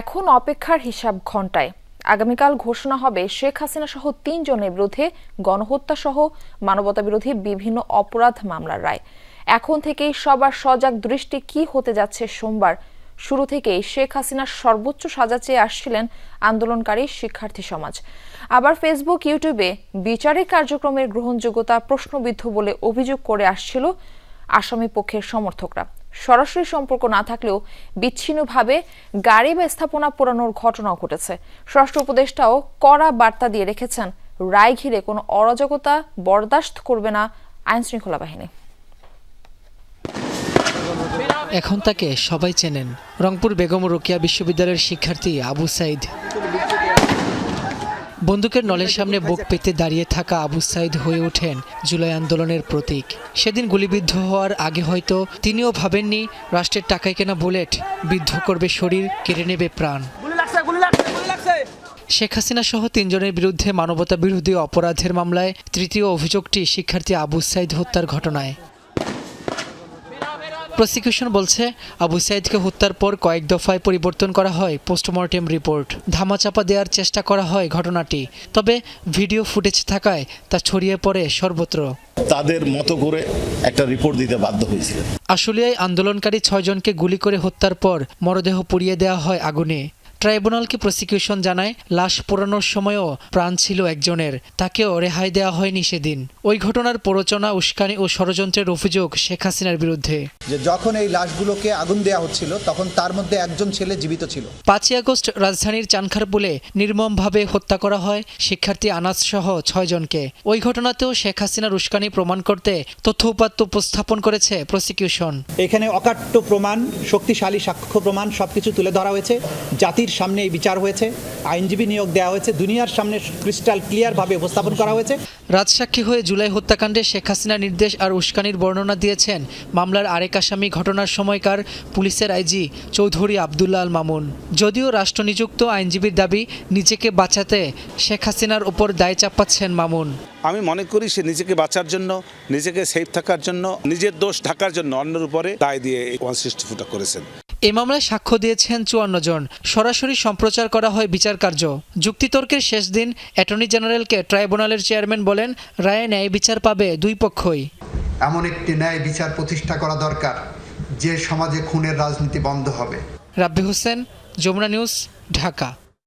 এখন অপেক্ষার হিসাব ঘন্টায় আগামীকাল ঘোষণা হবে শেখ হাসিনা সহ তিনজনের বিরুদ্ধে গণহত্যা সহ মানবতা বিরোধী বিভিন্ন অপরাধ মামলার রায়। এখন থেকেই সবার সজাগ দৃষ্টি কি হতে যাচ্ছে সোমবার। শুরু থেকেই শেখ হাসিনার সর্বোচ্চ সাজা চেয়ে আসছিলেন আন্দোলনকারী শিক্ষার্থী সমাজ। আবার ফেসবুক, ইউটিউবে বিচারিক কার্যক্রমের গ্রহণযোগ্যতা প্রশ্নবিদ্ধ বলে অভিযোগ করে আসছিল আসামি পক্ষের সমর্থকরা। সরাসরি সম্পর্ক না থাকলেও বিচ্ছিন্নভাবে গাড়ি বা স্থাপনা পোড়ানোর ঘটনাও ঘটেছে। স্বরাষ্ট্র উপদেষ্টাও কড়া বার্তা দিয়ে রেখেছেন, রায় ঘিরে কোনো অরাজকতা বরদাস্ত করবে না আইন শৃঙ্খলা বাহিনী। এখন তাকে সবাই চেনেন, রংপুর বেগম রোকিয়া বিশ্ববিদ্যালয়ের শিক্ষার্থী আবু সাইদ। বন্দুকের নলের সামনে বুক পেতে দাঁড়িয়ে থাকা আবু সাইদ হয়ে ওঠেন জুলাই আন্দোলনের প্রতীক। সেদিন গুলিবিদ্ধ হওয়ার আগে হয়তো তিনিও ভাবেননি রাষ্ট্রের টাকায় কেনা বুলেট বিদ্ধ করবে শরীর কেড়ে নেবে প্রাণ। শেখ হাসিনা সহ তিনজনের বিরুদ্ধে মানবতা বিরোধী অপরাধের মামলায় তৃতীয় অভিযোগটি শিক্ষার্থী আবু সাইদ হত্যার ঘটনায়। প্রসিকিউশন বলছে আবু সাইদকে হত্যার পর কয়েক দফায় পরিবর্তন করা হয় পোস্টমর্টেম রিপোর্ট ধামাচাপা দেওয়ার চেষ্টা করা হয় ঘটনাটি। তবে ভিডিও ফুটেজ থাকায় তা ছড়িয়ে পড়ে সর্বত্র। তাদের মতো করে একটা রিপোর্ট দিতে বাধ্য হয়েছিলেন। আশুলিয়ায় আন্দোলনকারী ছয়জনকে গুলি করে হত্যার পর মরদেহ পুড়িয়ে দেওয়া হয় আগুনে। ট্রাইব্যুনালকে প্রসিকিউশন জানায় লাশ পোড়ানোর সময়ও প্রাণ ছিল একজনের। তাকেও রেহাই দেওয়া হয়নি সেদিন। ওই ঘটনার প্ররোচনা উস্কানি ও ষড়যন্ত্রের অভিযোগ শেখ হাসিনার বিরুদ্ধে। যে যখন এই লাশগুলোকে আগুন দেওয়া হচ্ছিল তখন তার মধ্যে একজন ছেলে জীবিত ছিল। পাঁচই আগস্ট রাজধানীর চানখারপুলে নির্মমভাবে হত্যা করা হয় শিক্ষার্থী আনাস সহ ছয়জনকে ওই ঘটনাতেও শেখ হাসিনার উস্কানি প্রমাণ করতে তথ্য উপাত্ত উপস্থাপন করেছে প্রসিকিউশন। এখানে অকাট্য প্রমাণ শক্তিশালী সাক্ষ্য প্রমাণ সবকিছু তুলে ধরা হয়েছে। জাতির সামনে এই বিচার হয়েছে আইনজীবী নিয়োগ দেওয়া হয়েছে দুনিয়ার সামনে ক্রিস্টাল ক্লিয়ারভাবে উপস্থাপন করা হয়েছে। রাজসাক্ষী হয়ে জুলাই হত্যাকাণ্ডে শেখ হাসিনার নির্দেশ আর উস্কানির বর্ণনা দিয়েছেন মামলার আরেক আসামি ঘটনার সময়কার পুলিশের আইজি চৌধুরী আবদুল্লাহ আল মামুন। যদিও রাষ্ট্রনিযুক্ত আইনজীবীর দাবি নিজেকে বাঁচাতে শেখ হাসিনার উপর দায় চাপাচ্ছেন মামুন। আমি মনে করি সে নিজেকে বাঁচার জন্য নিজেকে সেফ থাকার জন্য নিজের দোষ ঢাকার জন্য অন্যের উপরে দায় দিয়ে ওয়ান সিক্সটি ফুটা করেছেন। এ মামলায় সাক্ষ্য দিয়েছেন চুয়ান্ন জন। সরাসরি সম্প্রচার করা হয় বিচার কার্য। যুক্তিতর্কের শেষ দিন অ্যাটর্নি জেনারেলকে ট্রাইব্যুনালের চেয়ারম্যান বলেন রায়ে ন্যায় বিচার পাবে দুই পক্ষই। এমন একটি ন্যায় বিচার প্রতিষ্ঠা করা দরকার যে সমাজে খুনের রাজনীতি বন্ধ হবে। রাব্বি হোসেন যমুনা নিউজ ঢাকা।